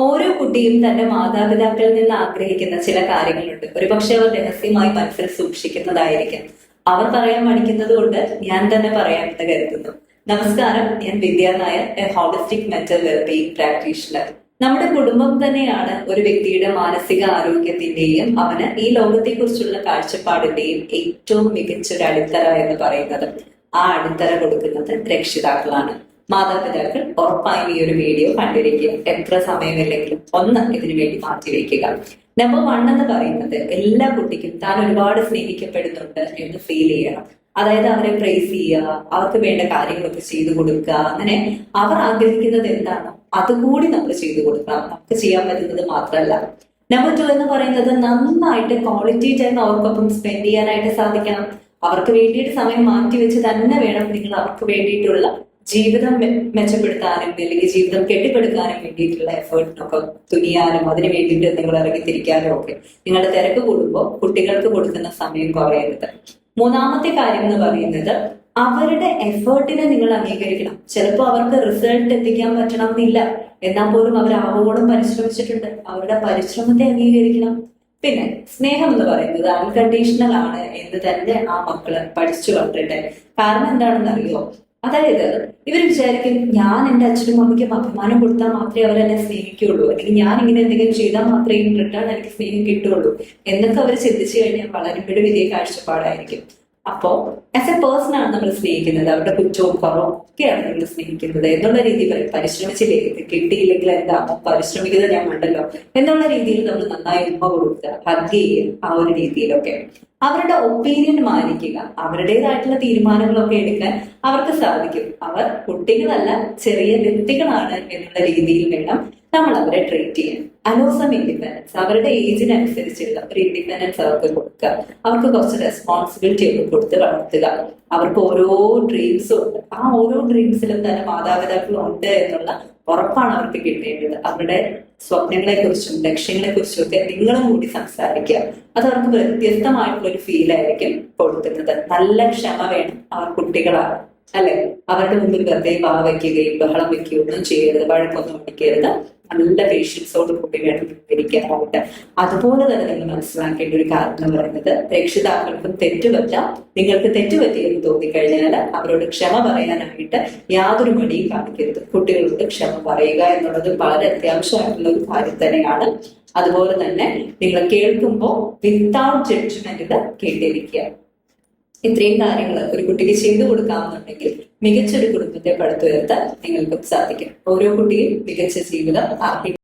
ഓരോ കുട്ടിയും തന്റെ മാതാപിതാക്കളിൽ നിന്ന് ആഗ്രഹിക്കുന്ന ചില കാര്യങ്ങളുണ്ട്. ഒരുപക്ഷെ അവർ രഹസ്യമായി മനസ്സിൽ സൂക്ഷിക്കുന്നതായിരിക്കും. അവർ പറയാൻ മടിക്കുന്നത് കൊണ്ട് ഞാൻ തന്നെ പറയാമെന്ന് കരുതുന്നു. നമസ്കാരം. ഞാൻ Vidya Nair a holistic mental wellbeing practitioner. നമ്മുടെ കുടുംബം തന്നെയാണ് ഒരു വ്യക്തിയുടെ മാനസിക ആരോഗ്യത്തിന്റെയും അവന് ഈ ലോകത്തെക്കുറിച്ചുള്ള കാഴ്ചപ്പാടിന്റെയും ഏറ്റവും മികച്ച ഒരു അടിത്തറ എന്ന് പറയുന്നത് ആ അടിത്തറ കൊടുക്കുന്നത് രക്ഷിതാക്കളാണ്. മാതാപിതാക്കൾ ഉറപ്പായും ഈ ഒരു വീഡിയോ കണ്ടിരിക്കുക എത്ര സമയമില്ലെങ്കിലും ഒന്ന് ഇതിനു വേണ്ടി മാറ്റി വയ്ക്കുക നമ്പർ വൺ എന്ന് പറയുന്നത് എല്ലാ കുട്ടിക്കും താൻ ഒരുപാട് സ്നേഹിക്കപ്പെടുന്നുണ്ട് എന്ന് ഫീൽ ചെയ്യണം. അതായത് അവരെ പ്രൈസ് ചെയ്യുക അവർക്ക് വേണ്ട കാര്യങ്ങളൊക്കെ ചെയ്തു കൊടുക്കുക. അങ്ങനെ അവർ ആഗ്രഹിക്കുന്നത് എന്താണോ അതുകൂടി നമ്മൾ ചെയ്തു കൊടുക്കണം. നമുക്ക് ചെയ്യാൻ പറ്റുന്നത് മാത്രമല്ല. നമ്പർ ടു എന്ന് പറയുന്നത് നന്നായിട്ട് ക്വാളിറ്റി ടൈം അവർക്കൊപ്പം സ്പെൻഡ് ചെയ്യാനായിട്ട് സാധിക്കണം. അവർക്ക് വേണ്ടിയിട്ട് സമയം മാറ്റി വെച്ച് തന്നെ വേണം നിങ്ങൾ അവർക്ക് വേണ്ടിയിട്ടുള്ള ജീവിതം മെച്ചപ്പെടുത്താനും അല്ലെങ്കിൽ ജീവിതം കെട്ടിപ്പടുക്കാനും വേണ്ടിയിട്ടുള്ള എഫേർട്ടിനൊക്കെ തുനിയാനും അതിന് വേണ്ടിയിട്ട് നിങ്ങൾ ഇറങ്ങിത്തിരിക്കാനും ഒക്കെ നിങ്ങളുടെ തിരക്ക് കൂടുമ്പോൾ കുട്ടികൾക്ക് കൊടുക്കുന്ന സമയം കുറയരുത് മൂന്നാമത്തെ കാര്യം എന്ന് പറയുന്നത് അവരുടെ എഫേർട്ടിനെ നിങ്ങൾ അംഗീകരിക്കണം. ചിലപ്പോൾ അവർക്ക് റിസൾട്ട് എത്തിക്കാൻ പറ്റണം എന്നില്ല എന്നാൽ പോലും അവർ ആവോളം പരിശ്രമിച്ചിട്ടുണ്ട്. അവരുടെ പരിശ്രമത്തെ അംഗീകരിക്കണം. പിന്നെ സ്നേഹം എന്ന് പറയുന്നത് അൺകണ്ടീഷണൽ ആണ് എന്ന് തന്നെ ആ മക്കൾ പഠിച്ചു കണ്ടിട്ട് കാരണം എന്താണെന്ന് അറിയോ അതായത് ഇവർ വിചാരിക്കും ഞാൻ എന്റെ അച്ഛനും അമ്മയ്ക്കും അഭിമാനം കൊടുത്താൽ മാത്രമേ അവർ എന്നെ സ്നേഹിക്കുകയുള്ളൂ. അല്ലെങ്കിൽ ഞാൻ ഇങ്ങനെ എന്തെങ്കിലും ചെയ്താൽ മാത്രമേ റിട്ടേൺ എനിക്ക് സ്നേഹം കിട്ടുകയുള്ളൂ. എന്നൊക്കെ അവർ ചിന്തിച്ചു കഴിഞ്ഞാൽ വളരുമ്പോഴും വലിയ കാഴ്ചപ്പാടായിരിക്കും. അപ്പോ ആസ് എ പേഴ്സൺ ആണ് നമ്മൾ സ്നേഹിക്കുന്നത്. അവരുടെ കുറ്റവും കുറവും ഒക്കെയാണ് നമ്മൾ സ്നേഹിക്കുന്നത്. എന്നുള്ള രീതിയിൽ പരിശ്രമിച്ചില്ലേ കിട്ടിയില്ലെങ്കിൽ എന്താ? പരിശ്രമിക്കുന്നത് ഞാൻ കണ്ടല്ലോ എന്നുള്ള രീതിയിൽ നമ്മൾ നന്നായി ഉമ്മ കൊടുക്കുക. ഹഗ് ചെയ്യുക. ആ ഒരു രീതിയിലൊക്കെ. അവരുടെ ഒപ്പീനിയൻ മാനിക്കുക. അവരുടേതായിട്ടുള്ള തീരുമാനങ്ങളൊക്കെ എടുക്കാൻ അവർക്ക് സാധിക്കും. അവർ കുട്ടികളല്ല ചെറിയ വ്യക്തികളാണ് എന്നുള്ള രീതിയിൽ വേണം നമ്മൾ അവരെ ട്രീറ്റ് ചെയ്യാൻ. അലോസം ഇൻഡിപെൻഡൻസ് അവരുടെ ഏജിനനുസരിച്ചുള്ള ഒരു ഇൻഡിപെൻഡൻസ് അവർക്ക് കൊടുക്കുക. അവർക്ക് കുറച്ച് റെസ്പോൺസിബിലിറ്റി ഒക്കെ കൊടുത്ത് വളർത്തുക. അവർക്ക് ഓരോ ഡ്രീംസും ഉണ്ട്. ആ ഓരോ ഡ്രീംസിലും തന്നെ മാതാപിതാക്കൾ ഉണ്ട് എന്നുള്ള ഉറപ്പാണ് അവർക്ക് കിട്ടേണ്ടത്. അവരുടെ സ്വപ്നങ്ങളെ കുറിച്ചും ലക്ഷ്യങ്ങളെ കുറിച്ചും ഒക്കെ നിങ്ങളും കൂടി സംസാരിക്കുക. അത് അവർക്ക് വ്യത്യസ്തമായിട്ടുള്ള ഒരു ഫീൽ ആയിരിക്കും കൊടുക്കുന്നത്. നല്ല ക്ഷമ വേണം അവർ കുട്ടികളാണ് അല്ലെ? അവരുടെ മുമ്പിൽ വെറുതെ വാ വയ്ക്കുകയും ബഹളം വെക്കുകയും ഒന്നും ചെയ്യരുത് വഴക്കൊന്നും അടിക്കരുത് നല്ല പേഷ്യൻസോട് കൂടി വേണം ഇരിക്കാനായിട്ട്. അതുപോലെ തന്നെ നിങ്ങൾ മനസ്സിലാക്കേണ്ട ഒരു കാര്യം എന്ന് പറയുന്നത് രക്ഷിതാക്കൾക്കും തെറ്റുപറ്റാം നിങ്ങൾക്ക് തെറ്റുപറ്റിയെന്ന് തോന്നിക്കഴിഞ്ഞാൽ അവരോട് ക്ഷമ പറയാനായിട്ട് യാതൊരു മടിയും കാണിക്കരുത്. കുട്ടികളോട് ക്ഷമ പറയുക എന്നുള്ളത് വളരെ അത്യാവശ്യമായിട്ടുള്ള ഒരു കാര്യം തന്നെയാണ്. അതുപോലെ തന്നെ നിങ്ങൾ കേൾക്കുമ്പോൾ വിത്തൗട്ട് ജഡ്ജ്മെന്റിൽ കേട്ടിരിക്കുക. ഇത്രയും കാര്യങ്ങൾ ഒരു കുട്ടിക്ക് ചെയ്തു കൊടുക്കാമെന്നുണ്ടെങ്കിൽ മികച്ചൊരു കുടുംബത്തെ പടുത്തുയർത്താൻ നിങ്ങൾക്കും സാധിക്കും. ഓരോ കുട്ടിയും മികച്ച ജീവിതം ആഗ്രഹിക്കും